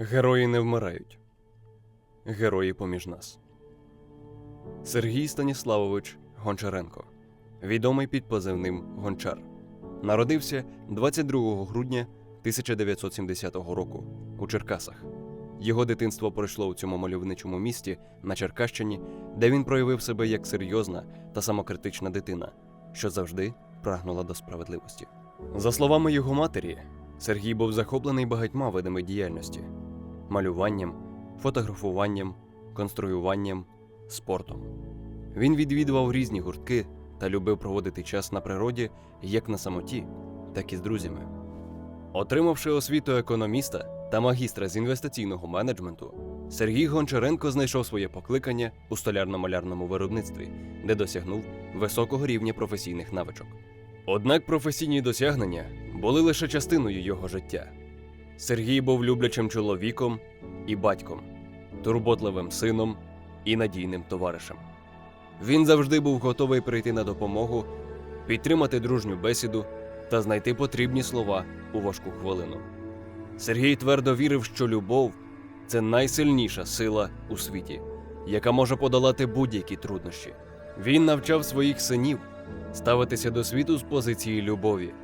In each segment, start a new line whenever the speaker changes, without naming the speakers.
Герої не вмирають. Герої поміж нас. Сергій Станіславович Гончаренко, відомий під позивним Гончар, народився 22 грудня 1970 року у Черкасах. Його дитинство пройшло у цьому мальовничому місті на Черкащині, де він проявив себе як серйозна та самокритична дитина, що завжди прагнула до справедливості. За словами його матері, Сергій був захоплений багатьма видами діяльності малюванням, фотографуванням, конструюванням, спортом. Він відвідував різні гуртки та любив проводити час на природі як на самоті, так і з друзями. Отримавши освіту економіста та магістра з інвестиційного менеджменту, Сергій Гончаренко знайшов своє покликання у столярно-малярному виробництві, де досягнув високого рівня професійних навичок. Однак професійні досягнення були лише частиною його життя. Сергій був люблячим чоловіком і батьком, турботливим сином і надійним товаришем. Він завжди був готовий прийти на допомогу, підтримати дружню бесіду та знайти потрібні слова у важку хвилину. Сергій твердо вірив, що любов це найсильніша сила у світі, яка може подолати будь-які труднощі. Він навчав своїх синів ставитися до світу з позиції любові,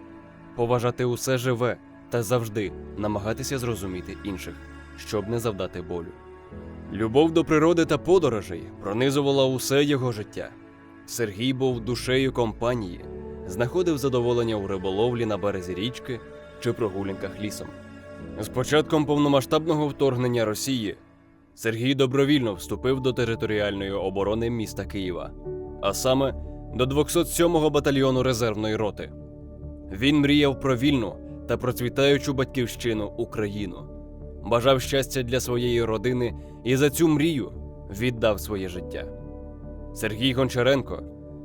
поважати усе живе та завжди намагатися зрозуміти інших, щоб не завдати болю. Любов до природи та подорожей пронизувала усе його життя. Сергій був душею компанії, знаходив задоволення у риболовлі на березі річки чи прогулянках лісом. З початком повномасштабного вторгнення Росії Сергій добровільно вступив до територіальної оборони міста Києва, а саме до 207-го батальйону резервної роти. Він мріяв про вільну та процвітаючу батьківщину Україну, бажав щастя для своєї родини і за цю мрію віддав своє життя. Сергій Гончаренко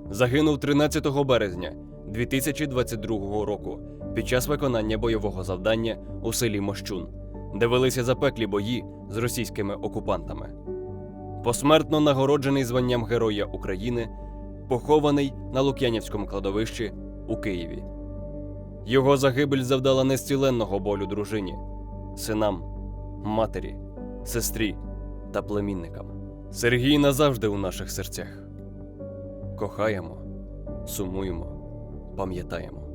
загинув 13 березня 2022 року під час виконання бойового завдання у селі Мощун, де велися запеклі бої з російськими окупантами. Посмертно нагороджений званням Героя України, похований на Лук'янівському кладовищі у Києві. Його загибель завдала нестіленного болю дружині, синам, матері, сестрі та племінникам. Сергій назавжди у наших серцях. Кохаємо, сумуємо, пам'ятаємо.